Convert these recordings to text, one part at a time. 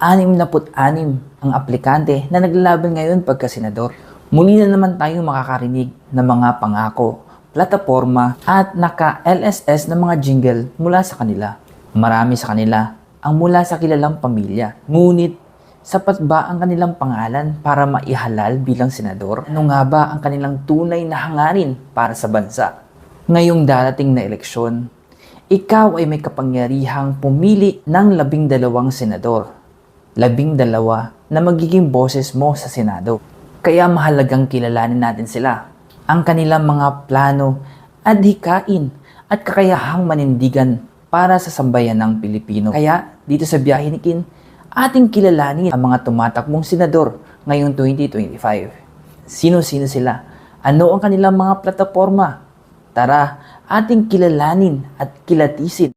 66 ang aplikante na naglalaban ngayon pagka senador. Muli na naman tayong makakarinig ng mga pangako, plataforma at naka-LSS na mga jingle mula sa kanila. Marami sa kanila ang mula sa kilalang pamilya. Ngunit, sapat ba ang kanilang pangalan para maihalal bilang senador? Ano nga ba ang kanilang tunay na hangarin para sa bansa? Ngayong darating na eleksyon, ikaw ay may kapangyarihang pumili ng labing dalawang senador labing dalawa na magiging boses mo sa Senado. Kaya mahalagang kilalanin natin sila, ang kanilang mga plano, adhikain at kakayahang manindigan para sa sambayan ng Pilipino. Kaya dito sa Biyahe ni Kin, ating kilalanin ang mga tumatakbong senador ngayong 2025. Sino-sino sila? Ano ang kanilang mga plataforma? Tara, ating kilalanin at kilatisin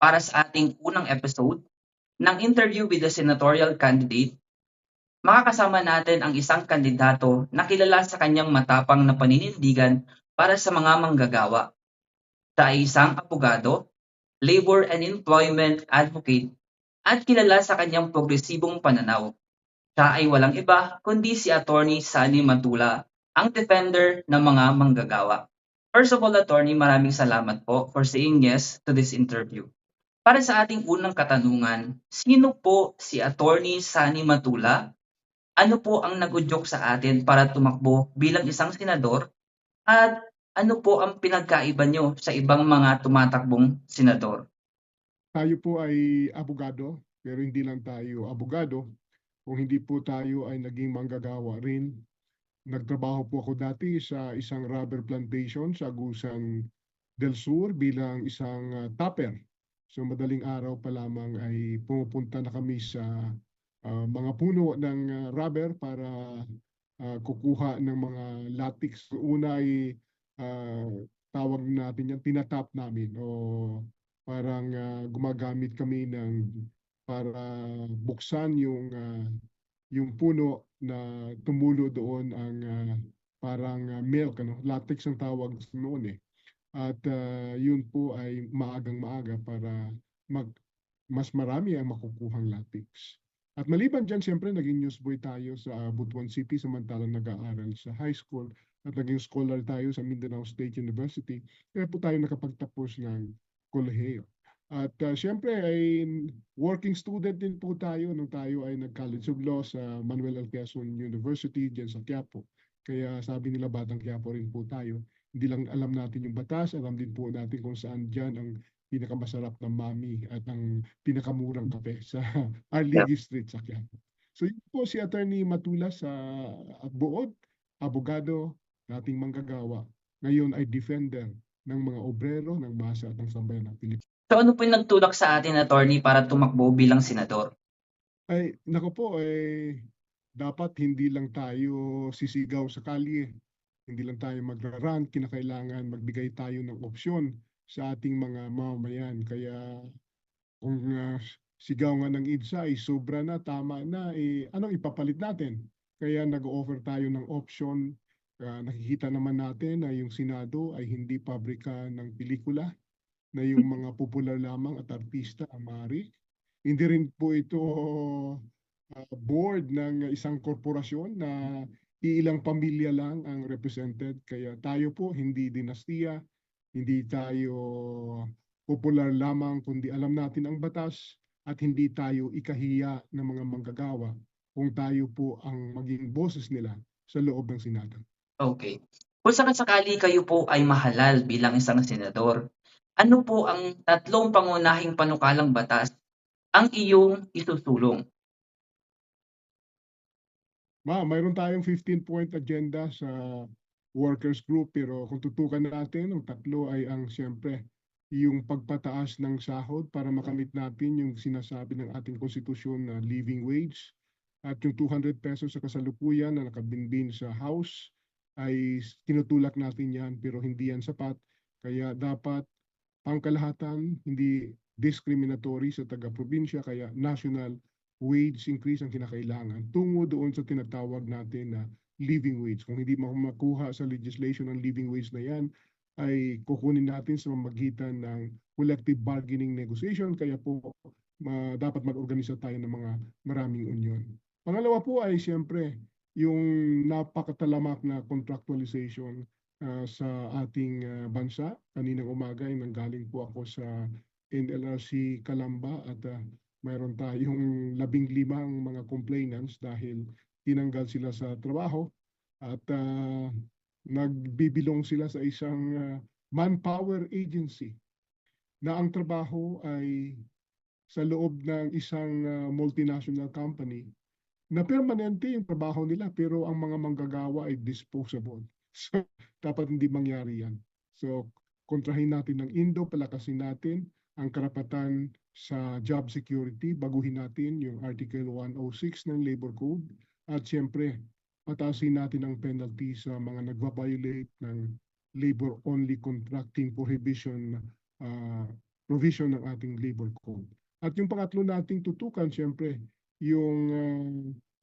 para sa ating unang episode ng interview with the senatorial candidate, makakasama natin ang isang kandidato na kilala sa kanyang matapang na paninindigan para sa mga manggagawa. Siya isang abogado, labor and employment advocate, at kilala sa kanyang progresibong pananaw. Siya ay walang iba kundi si Attorney Sunny Matula, ang defender ng mga manggagawa. First of all, Attorney, maraming salamat po for saying yes to this interview. Para sa ating unang katanungan, sino po si Attorney Sani Matula? Ano po ang nagudyok sa atin para tumakbo bilang isang senador? At ano po ang pinagkaiba nyo sa ibang mga tumatakbong senador? Tayo po ay abogado, pero hindi lang tayo abogado. Kung hindi po tayo ay naging manggagawa rin. Nagtrabaho po ako dati sa isang rubber plantation sa Agusan del Sur bilang isang ah, tapper. So madaling araw pa lamang ay pumupunta na kami sa ah, mga puno ng ah, rubber para ah, kukuha ng mga latex. Una ay ah, tawag natin yan, tinatap namin o parang ah, gumagamit kami ng para buksan yung ah, yung puno na tumulo doon ang ah, parang ah, milk ano latex ang tawag noon eh at ah, yun po ay maagang maaga para mag mas marami ang makukuhang latex at maliban dyan, siyempre naging newsboy tayo sa ah, Butuan City samantalang nag-aaral sa high school at naging scholar tayo sa Mindanao State University kaya po tayo nakapagtapos ng kolehiyo. At uh, siyempre ay working student din po tayo nung tayo ay nag-College of Law sa Manuel L. Quezon University dyan sa Quiapo. Kaya sabi nila batang Quiapo rin po tayo. Hindi lang alam natin yung batas, alam din po natin kung saan dyan ang pinakamasarap na mami at ang pinakamurang kape sa Arligui Street sa Quiapo. So yun po si Attorney Matula sa buod, abogado, dating manggagawa. Ngayon ay defender ng mga obrero ng masa at ng sambayan ng Pilipinas. So ano po yung nagtulak sa atin, Attorney, para tumakbo bilang senador? Ay, nako po, eh, dapat hindi lang tayo sisigaw sa kalye. Hindi lang tayo magra-run, kinakailangan magbigay tayo ng opsyon sa ating mga mamamayan. Kaya kung ah, sigaw nga ng IDSA ay sobra na, tama na, eh, anong ipapalit natin? Kaya nag-offer tayo ng option. Ah, nakikita naman natin na yung Senado ay hindi pabrika ng pelikula, na yung mga popular lamang at artista ang maaari. Hindi rin po ito ah, board ng isang korporasyon na iilang pamilya lang ang represented. Kaya tayo po hindi dinastiya, hindi tayo popular lamang, kundi alam natin ang batas at hindi tayo ikahiya ng mga manggagawa kung tayo po ang maging boses nila sa loob ng Senado. Okay. Kung sakasakali kayo po ay mahalal bilang isang senador, ano po ang tatlong pangunahing panukalang batas ang iyong isusulong? Ma, mayroon tayong 15-point agenda sa workers group pero kung tutukan natin, ang tatlo ay ang siyempre yung pagpataas ng sahod para makamit natin yung sinasabi ng ating konstitusyon na living wage. At yung 200 pesos sa kasalukuyan na nakabinbin sa house ay tinutulak natin yan pero hindi yan sapat. Kaya dapat pangkalahatan hindi discriminatory sa taga-probinsya kaya national wage increase ang kinakailangan tungo doon sa tinatawag natin na living wage. Kung hindi makuha sa legislation ang living wage na yan, ay kukunin natin sa mamagitan ng collective bargaining negotiation. Kaya po ma- dapat mag-organisa tayo ng mga maraming union. Pangalawa po ay siyempre yung napakatalamak na contractualization ah, sa ating ah, bansa. Kaninang umaga ay nanggaling po ako sa NLRC Calamba at ah, mayroon tayong labing limang mga complainants dahil tinanggal sila sa trabaho at ah, nagbibilong sila sa isang ah, manpower agency na ang trabaho ay sa loob ng isang ah, multinational company na permanente yung trabaho nila pero ang mga manggagawa ay disposable. So dapat hindi mangyari yan. So kontrahin natin ng Indo, palakasin natin ang karapatan sa job security, baguhin natin yung Article 106 ng Labor Code at siyempre patasin natin ang penalty sa mga nagva-violate ng labor-only contracting prohibition ah, provision ng ating labor code. At yung pangatlo nating tutukan, siyempre, yung ah,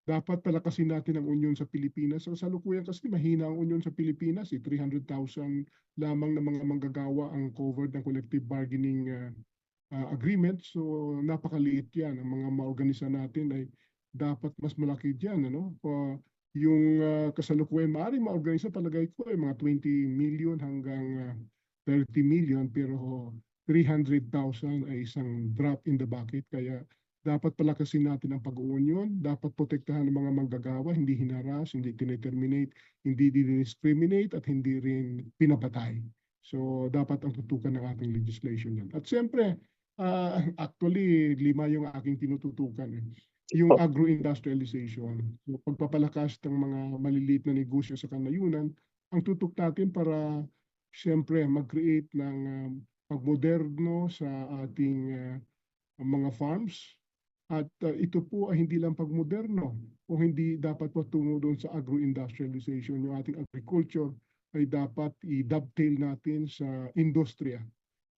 dapat palakasin natin ang union sa Pilipinas. Sa kasalukuyan kasi mahina ang union sa Pilipinas. Eh. 300,000 lamang na mga manggagawa ang covered ng collective bargaining ah, ah, agreement. So napakaliit yan. Ang mga maorganisa natin ay dapat mas malaki dyan. Ano? Pa- yung ah, kasalukuyan maaaring maorganisa palagay ko ay mga 20 million hanggang ah, 30 million pero 300,000 ay isang drop in the bucket kaya dapat palakasin natin ang pag-uunyon, dapat protektahan ng mga manggagawa, hindi hinaras, hindi tineterminate, hindi discriminate at hindi rin pinapatay. So dapat ang tutukan ng ating legislation yan. At siyempre, ah, actually lima yung aking tinututukan. Eh yung agro-industrialization. So, pagpapalakas ng mga maliliit na negosyo sa kanayunan, ang tutok natin para siyempre mag-create ng um, pagmoderno sa ating uh, mga farms. At uh, ito po ay hindi lang pagmoderno o hindi dapat patungo doon sa agro-industrialization. Yung ating agriculture ay dapat i-dovetail natin sa industriya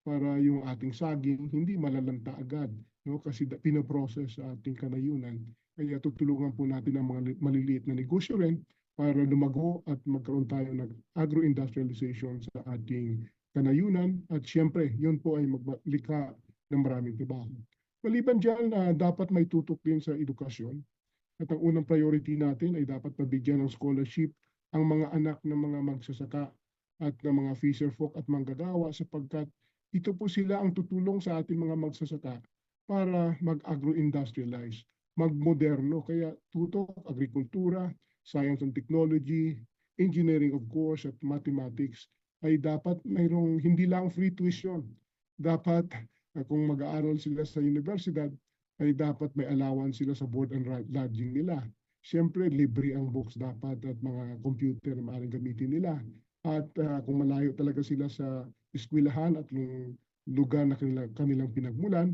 para yung ating saging hindi malalanta agad no? Kasi pinoprocess sa ating kanayunan. Kaya tutulungan po natin ang mga li- maliliit na negosyo rin para lumago at magkaroon tayo ng agro-industrialization sa ating kanayunan. At siyempre yun po ay maglikha ng maraming trabaho. Maliban dyan, ah, dapat may tutok din sa edukasyon. At ang unang priority natin ay dapat mabigyan ng scholarship ang mga anak ng mga magsasaka at ng mga fisherfolk at manggagawa sapagkat ito po sila ang tutulong sa ating mga magsasaka para mag-agro-industrialize, magmoderno. Kaya tutok, agrikultura, science and technology, engineering of course, at mathematics ay dapat mayroong hindi lang free tuition. Dapat uh, kung mag-aaral sila sa universidad, ay dapat may allowance sila sa board and lodging nila. Siyempre, libre ang books dapat at mga computer na maaaring gamitin nila. At uh, kung malayo talaga sila sa eskwelahan at lugar na kanilang, kanilang pinagmulan,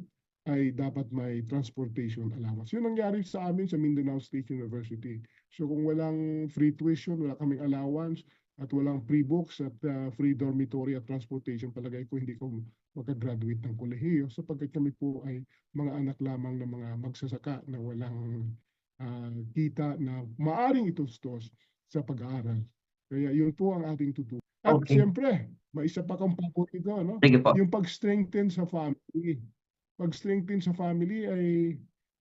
ay dapat may transportation allowance. Yun ang nangyari sa amin sa Mindanao State University. So kung walang free tuition, wala kaming allowance, at walang free books at uh, free dormitory at transportation, palagay ko hindi ko makagraduate ng kolehiyo sapagkat kami po ay mga anak lamang ng mga magsasaka na walang ah, kita na maaring itustos sa pag-aaral. Kaya yun po ang ating tutukan. At Okay. siyempre, may isa pa kang paborito, no? Sige po. Yung pag-strengthen sa family. Pag-strengthen sa family ay,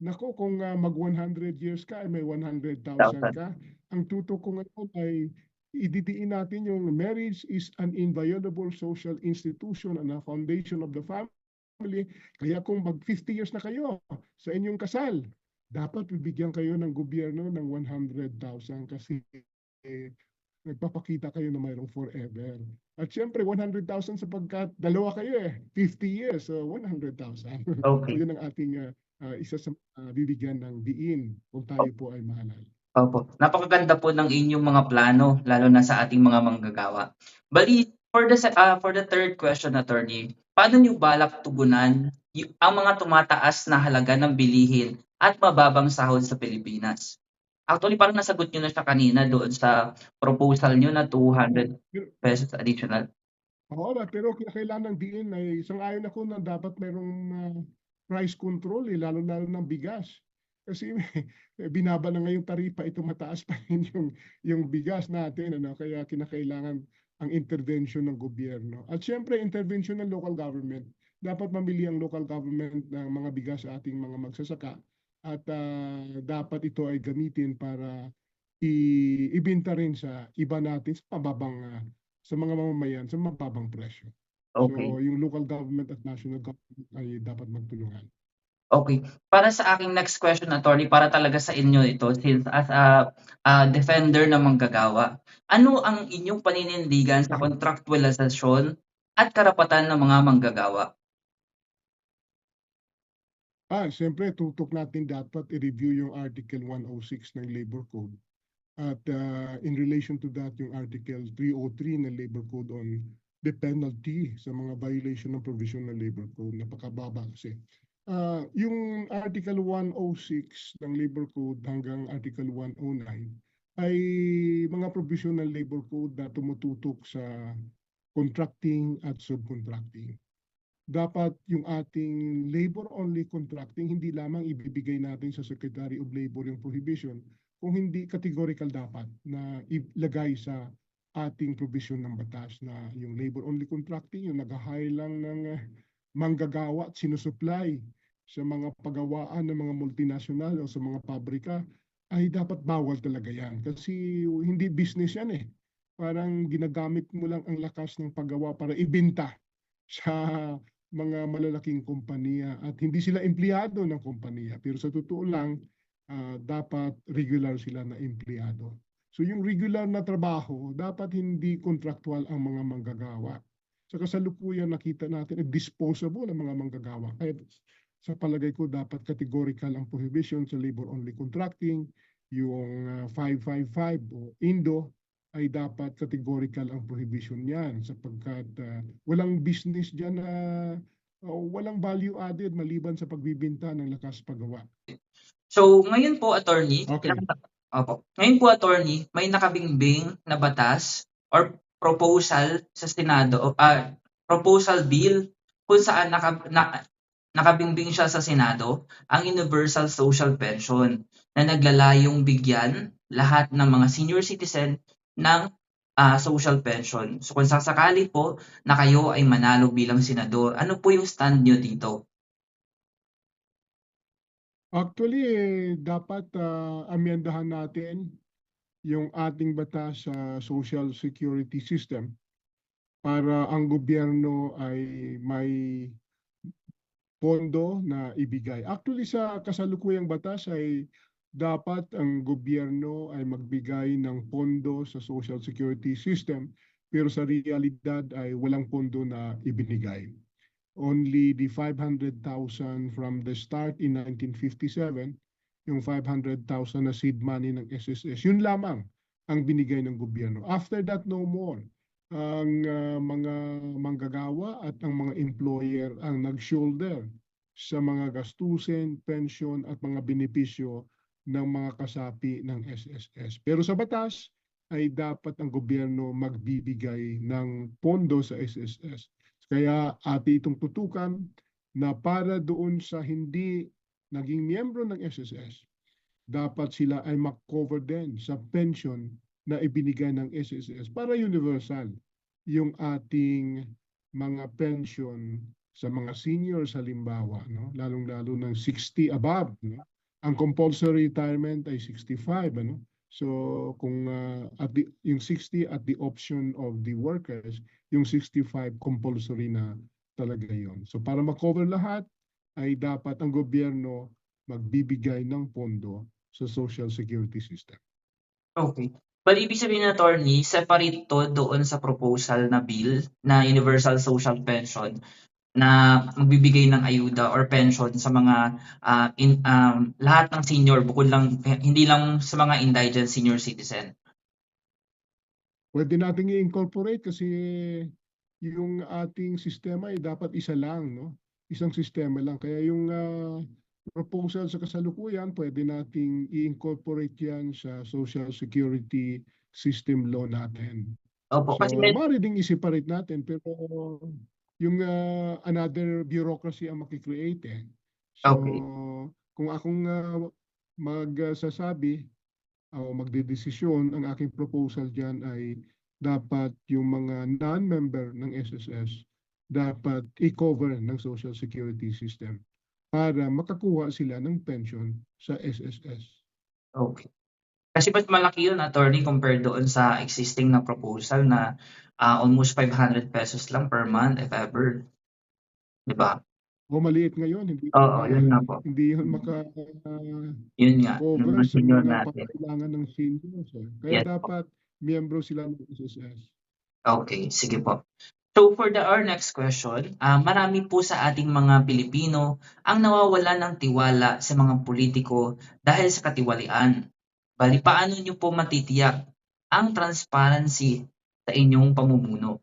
nako, kung ah, mag 100 years ka, ay may 100,000 ka. Ang tutok ko ngayon ay ididiin natin yung marriage is an inviolable social institution and a foundation of the family. Kaya kung mag 50 years na kayo sa inyong kasal, dapat bibigyan kayo ng gobyerno ng 100,000 kasi eh, nagpapakita kayo na mayroong forever. At syempre, 100,000 sapagkat dalawa kayo eh, 50 years, so 100,000. So Okay. yun ang ating ah, ah, isa sa ah, bibigyan ng diin kung tayo po ay mahalal. Opo, napakaganda po ng inyong mga plano lalo na sa ating mga manggagawa. Bali, for the ah, for the third question, attorney, paano niyo balak tugunan y- ang mga tumataas na halaga ng bilihin at mababang sahod sa Pilipinas? Actually, parang nasagot niyo na siya kanina doon sa proposal niyo na 200 pesos additional. Oo, pero kailangan din ay sang-ayon ako na dapat mayroong ah, price control eh, lalo-lalo ng bigas. Kasi eh, binaba na ngayong taripa, ito mataas pa rin yung, yung bigas natin. Ano? Kaya kinakailangan ang intervention ng gobyerno. At syempre, intervention ng local government. Dapat mamili ang local government ng mga bigas sa ating mga magsasaka. At ah, dapat ito ay gamitin para i- ibenta rin sa iba natin sa mababang ah, sa mga mamamayan sa mababang presyo. Okay. So yung local government at national government ay dapat magtulungan. Okay. Para sa aking next question, attorney, para talaga sa inyo ito, since as a, a defender ng manggagawa, ano ang inyong paninindigan sa kontraktualisasyon at karapatan ng mga manggagawa? Ah, siyempre tutok natin dapat i-review yung Article 106 ng Labor Code. At ah, in relation to that, yung Article 303 ng Labor Code on the penalty sa mga violation ng provision ng Labor Code. Napakababa kasi. Ah, yung Article 106 ng Labor Code hanggang Article 109 ay mga provision ng Labor Code na tumututok sa contracting at subcontracting dapat yung ating labor-only contracting hindi lamang ibibigay natin sa Secretary of Labor yung prohibition, kung hindi categorical dapat na ilagay sa ating provision ng batas na yung labor-only contracting, yung nag-hire lang ng eh, manggagawa at sinusupply sa mga pagawaan ng mga multinational o sa mga pabrika, ay dapat bawal talaga yan. Kasi hindi business yan eh. Parang ginagamit mo lang ang lakas ng paggawa para ibenta sa mga malalaking kompanya at hindi sila empleyado ng kompanya. Pero sa totoo lang, ah, dapat regular sila na empleyado. So yung regular na trabaho, dapat hindi contractual ang mga manggagawa. Sa kasalukuyan nakita natin, eh, disposable ang mga manggagawa. Kaya sa palagay ko, dapat categorical ang prohibition sa labor-only contracting, yung ah, 555 o INDO, ay dapat categorical ang prohibition niyan sapagkat ah, walang business diyan na o walang value added maliban sa pagbibenta ng lakas paggawa. So, ngayon po, attorney, Okay. Opo. Ngayon po, attorney, may nakabingbing na batas or proposal sa Senado, o, ah, proposal bill kung saan naka, na, nakabingbing siya sa Senado ang Universal Social Pension na naglalayong bigyan lahat ng mga senior citizen ng ah, social pension. So kung sasakali po na kayo ay manalo bilang senador, ano po yung stand nyo dito? Actually, eh, dapat ah, amyendahan natin yung ating batas sa Social Security System para ang gobyerno ay may pondo na ibigay. Actually, sa kasalukuyang batas ay dapat ang gobyerno ay magbigay ng pondo sa Social Security System pero sa realidad ay walang pondo na ibinigay. Only the 500,000 from the start in 1957, yung 500,000 na seed money ng SSS, yun lamang ang binigay ng gobyerno. After that, no more. Ang ah, mga manggagawa at ang mga employer ang nag-shoulder sa mga gastusin, pension at mga benepisyo ng mga kasapi ng SSS. Pero sa batas ay dapat ang gobyerno magbibigay ng pondo sa SSS. Kaya ati itong tutukan na para doon sa hindi naging miyembro ng SSS, dapat sila ay mag-cover din sa pension na ibinigay ng SSS para universal yung ating mga pension sa mga seniors halimbawa, no? lalong-lalo ng 60 above. No? Ang compulsory retirement ay 65. Ano? So kung ah, at the, yung 60 at the option of the workers, yung 65 compulsory na talaga yon. So para ma-cover lahat, ay dapat ang gobyerno magbibigay ng pondo sa social security system. Okay. But ibig sabihin na attorney, separate to doon sa proposal na bill na Universal Social Pension. Na magbibigay ng ayuda or pension sa mga ah, in, um, lahat ng senior bukod lang hindi lang sa mga indigent senior citizen. Pwede nating i-incorporate kasi yung ating sistema ay dapat isa lang, no? Isang sistema lang. Kaya yung ah, proposal sa kasalukuyan, pwede nating i-incorporate yan sa Social Security System Law natin. Opo, So, kasi maaari ding i-separate natin, pero yung ah, another bureaucracy ang makikreate eh. So, Okay. kung akong ah, magsasabi o magdedesisyon, ang aking proposal dyan ay dapat yung mga non-member ng SSS dapat i-cover ng Social Security System para makakuha sila ng pension sa SSS. Okay. Kasi mas malaki yun, attorney, compared doon sa existing na proposal na ah, almost 500 pesos lang per month, if ever. Di ba? O maliit ngayon, hindi Oo, yun nga po. hindi yun maka ah, Yun nga, ng cover sa mga natin. pangailangan ng seniors. eh. Kaya Yes po. dapat miyembro sila ng SSS. Okay, sige po. So for the our next question, ah, marami po sa ating mga Pilipino ang nawawala ng tiwala sa mga politiko dahil sa katiwalian. Bali, paano niyo po matitiyak ang transparency sa inyong pamumuno?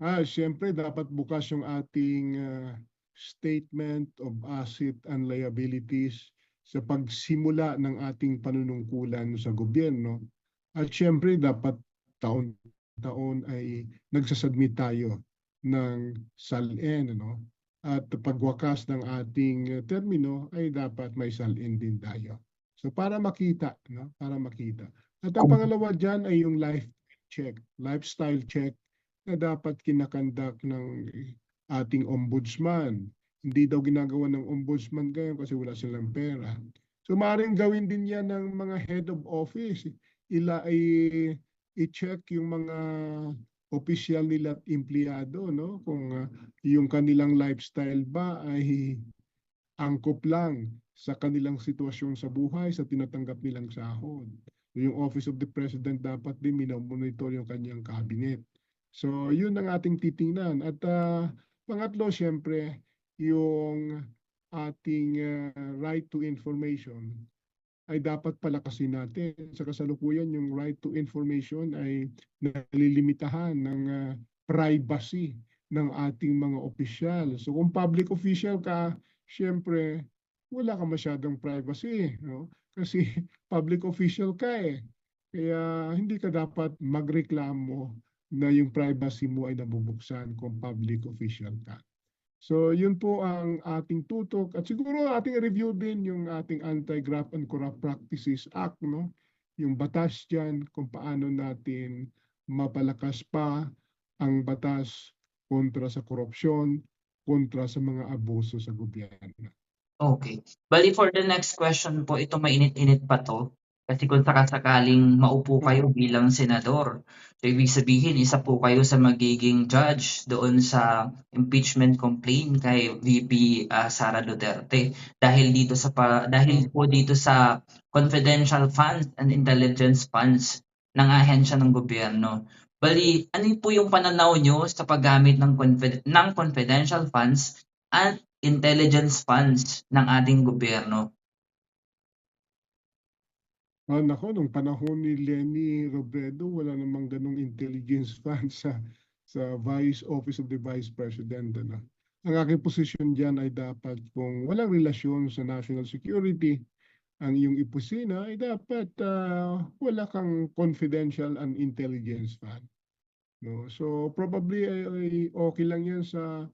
Ah, siyempre dapat bukas yung ating ah, statement of asset and liabilities sa pagsimula ng ating panunungkulan sa gobyerno. At siyempre dapat taon-taon ay nagsasubmit tayo ng SALN ano? At pagwakas ng ating termino ay dapat may SALN din tayo. So para makita, no? Para makita. At ang pangalawa diyan ay yung life check, lifestyle check na dapat kinakandak ng ating ombudsman. Hindi daw ginagawa ng ombudsman ngayon kasi wala silang pera. So maaaring gawin din yan ng mga head of office. Ila ay i-check yung mga opisyal nila at empleyado, no? Kung ah, yung kanilang lifestyle ba ay angkop lang sa kanilang sitwasyon sa buhay, sa tinatanggap nilang sahod. Yung Office of the President dapat din minomonitor yung kanyang cabinet. So, yun ang ating titingnan. At ah, pangatlo, siyempre, yung ating ah, right to information ay dapat palakasin natin. Sa kasalukuyan, yung right to information ay nalilimitahan ng ah, privacy ng ating mga opisyal. So kung public official ka, siyempre, wala ka masyadong privacy. No? Kasi public official ka eh. Kaya hindi ka dapat magreklamo na yung privacy mo ay nabubuksan kung public official ka. So yun po ang ating tutok at siguro ating review din yung ating Anti-Graft and Corrupt Practices Act, no? Yung batas diyan kung paano natin mapalakas pa ang batas kontra sa korupsyon, kontra sa mga abuso sa gobyerno. Okay. Bali, for the next question po, ito mainit-init pa to. Kasi kung sakasakaling maupo kayo bilang senador, so ibig sabihin, isa po kayo sa magiging judge doon sa impeachment complaint kay VP ah, Sara Duterte dahil dito sa pa, dahil po dito sa confidential funds and intelligence funds ng ahensya ng gobyerno. Bali, ano po yung pananaw nyo sa paggamit ng, confid- ng confidential funds at intelligence funds ng ating gobyerno. Ah, nako, nung panahon ni Lenny Robredo, wala namang ganong intelligence fund sa sa Vice Office of the Vice President. Ano. Ang aking posisyon diyan ay dapat kung walang relasyon sa national security, ang iyong iposina ay dapat ah, wala kang confidential and intelligence fund. No? So probably ay, ay okay lang yan sa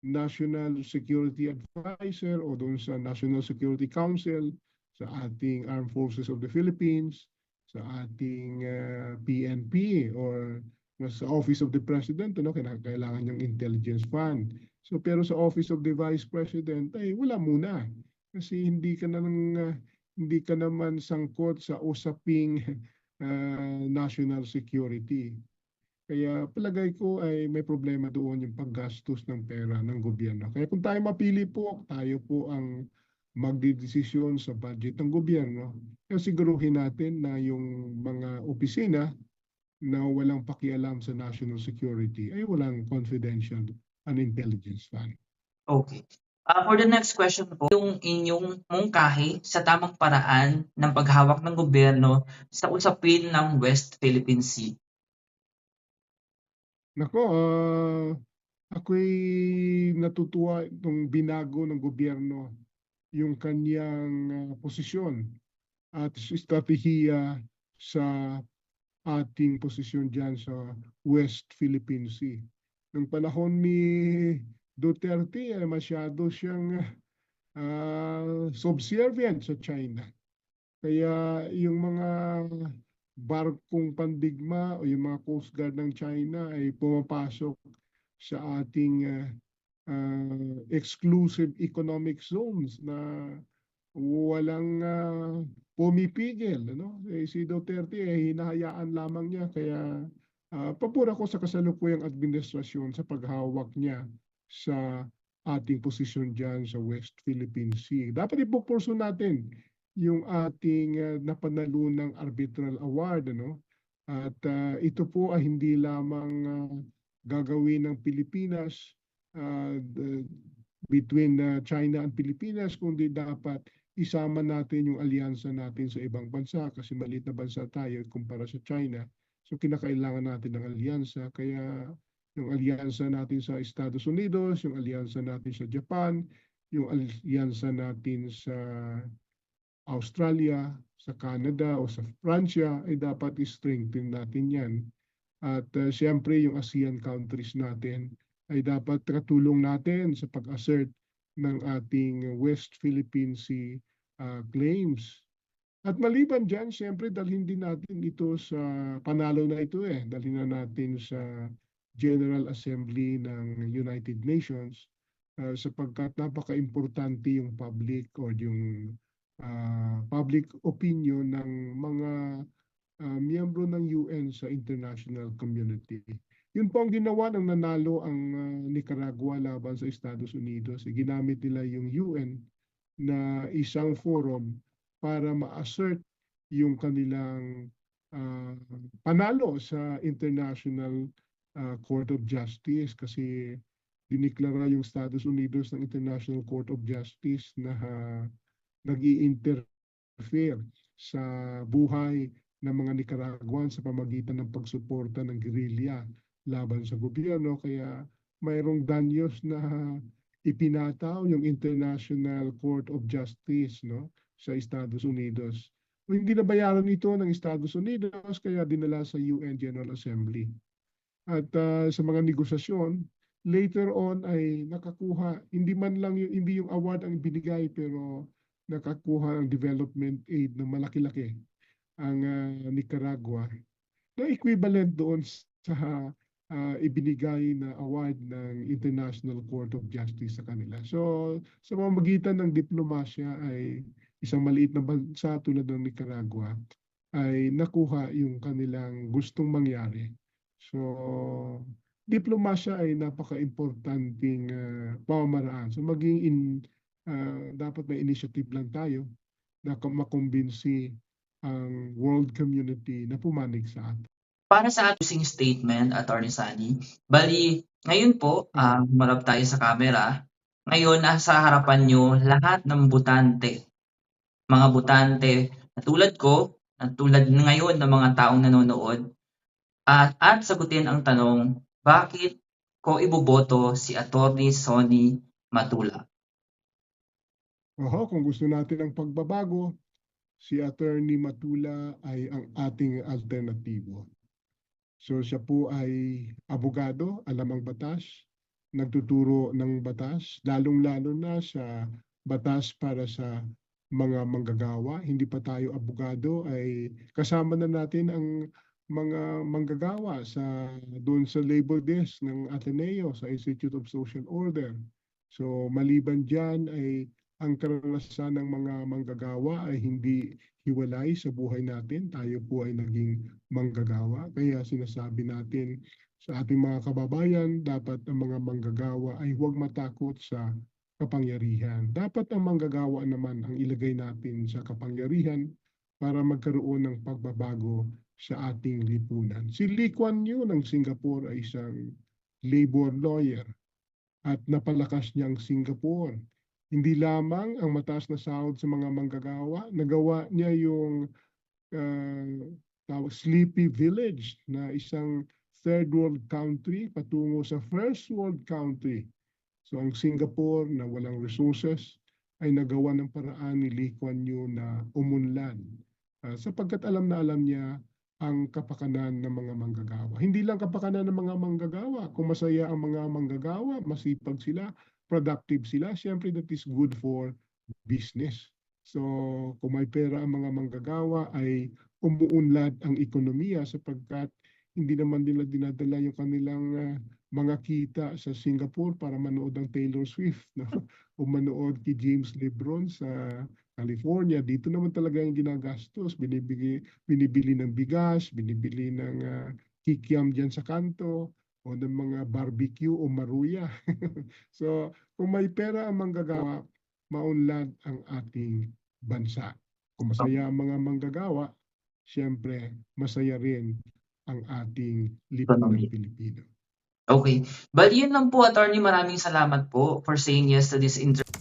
National Security Advisor o doon sa National Security Council sa ating Armed Forces of the Philippines, sa ating uh, PNP or sa Office of the President, ano, kailangan yung intelligence fund. So pero sa Office of the Vice President ay wala muna kasi hindi ka na ng, uh, hindi ka naman sangkot sa usaping uh, national security. Kaya palagay ko ay may problema doon yung paggastos ng pera ng gobyerno. Kaya kung tayo mapili po, tayo po ang magdidesisyon sa budget ng gobyerno. Kaya siguruhin natin na yung mga opisina na walang pakialam sa national security ay walang confidential and intelligence fund. Okay. Ah, for the next question po, yung inyong mungkahi sa tamang paraan ng paghawak ng gobyerno sa usapin ng West Philippine Sea. Nako, ah, ako'y natutuwa itong binago ng gobyerno yung kanyang ah, posisyon at estratehiya sa ating posisyon dyan sa West Philippine Sea. Nung panahon ni Duterte, eh, masyado siyang ah, subservient sa China. Kaya yung mga barkong pandigma o yung mga Coast Guard ng China ay pumapasok sa ating ah, ah, exclusive economic zones na walang ah, pumipigil. Ano? Eh, si Duterte ay hinahayaan lamang niya kaya ah, papura ko sa kasalukuyang administrasyon sa paghawak niya sa ating posisyon dyan sa West Philippine Sea. Dapat ipupurso natin yung ating ah, napanalunang arbitral award ano at ah, ito po ay hindi lamang ah, gagawin ng Pilipinas the- between ah, China and Pilipinas kundi dapat isama natin yung alyansa natin sa ibang bansa kasi maliit na bansa tayo kumpara sa China so kinakailangan natin ng alyansa kaya yung alyansa natin sa Estados Unidos yung alyansa natin sa Japan yung alyansa natin sa Australia, sa Canada o sa Pransya ay dapat i-strengthen natin yan. At uh, siyempre yung ASEAN countries natin ay dapat katulong natin sa pag-assert ng ating West Philippine Sea uh, claims. At maliban dyan, siyempre dalhin din natin ito sa panalo na ito eh. Dalhin na natin sa General Assembly ng United Nations uh, sapagkat napaka-importante yung public or yung ah, public opinion ng mga ah, miyembro ng UN sa international community. Yun po ang ginawa ng nanalo ang ah, Nicaragua laban sa Estados Unidos. Ginamit nila yung UN na isang forum para ma-assert yung kanilang ah, panalo sa International ah, Court of Justice kasi diniklara yung Estados Unidos ng International Court of Justice na ah, nag interfere sa buhay ng mga Nicaraguan sa pamagitan ng pagsuporta ng guerrilla laban sa gobyerno. Kaya mayroong danyos na ipinataw yung International Court of Justice no, sa Estados Unidos. O hindi nabayaran ito ng Estados Unidos kaya dinala sa UN General Assembly. At ah, sa mga negosasyon, later on ay nakakuha, hindi man lang yung, hindi yung award ang binigay pero nakakuha ng development aid na malaki-laki ang ah, Nicaragua na equivalent doon sa ah, ibinigay na award ng International Court of Justice sa kanila. So sa pamamagitan ng diplomasya ay isang maliit na bansa tulad ng Nicaragua ay nakuha yung kanilang gustong mangyari. So diplomasya ay napaka-importanting ah, pamamaraan. So maging in ah, dapat may initiative lang tayo na kum- makumbinsi ang world community na pumanig sa atin. Para sa ating statement, Attorney Sani, bali, ngayon po, ah, humarap tayo sa camera. Ngayon, nasa harapan nyo lahat ng butante. Mga butante na tulad ko, na tulad ngayon ng mga taong nanonood, at, at sagutin ang tanong, bakit ko iboboto si Attorney Sonny Matula? Oho, kung gusto natin ng pagbabago, si Attorney Matula ay ang ating alternatibo. So siya po ay abogado, alam ang batas, nagtuturo ng batas, lalong-lalo na sa batas para sa mga manggagawa. Hindi pa tayo abogado ay kasama na natin ang mga manggagawa sa doon sa labor desk ng Ateneo sa Institute of Social Order. So maliban diyan ay ang karanasan ng mga manggagawa ay hindi hiwalay sa buhay natin. Tayo po ay naging manggagawa. Kaya sinasabi natin sa ating mga kababayan, dapat ang mga manggagawa ay huwag matakot sa kapangyarihan. Dapat ang manggagawa naman ang ilagay natin sa kapangyarihan para magkaroon ng pagbabago sa ating lipunan. Si Lee Kuan Yew ng Singapore ay isang labor lawyer at napalakas niya ang Singapore. Hindi lamang ang mataas na sahod sa mga manggagawa, nagawa niya yung uh, tawag Sleepy Village na isang third world country patungo sa first world country. So ang Singapore na walang resources ay nagawa ng paraan ni Lee Kuan Yew na umunlad Ah, sapagkat alam na alam niya ang kapakanan ng mga manggagawa. Hindi lang kapakanan ng mga manggagawa. Kung masaya ang mga manggagawa, masipag sila, productive sila, syempre that is good for business. So kung may pera ang mga manggagawa ay umuunlad ang ekonomiya sapagkat hindi naman nila dinadala yung kanilang ah, mga kita sa Singapore para manood ng Taylor Swift no? o manood kay James LeBron sa California. Dito naman talaga yung ginagastos. Binibigay, binibili ng bigas, binibili ng ah, kikiam dyan sa kanto o ng mga barbecue o maruya. so kung may pera ang manggagawa, maunlad ang ating bansa. Kung masaya ang mga manggagawa, siyempre masaya rin ang ating lipunang Ekonomiya. Pilipino. Okay. Bali, yun lang po, attorney. Maraming salamat po for saying yes to this interview.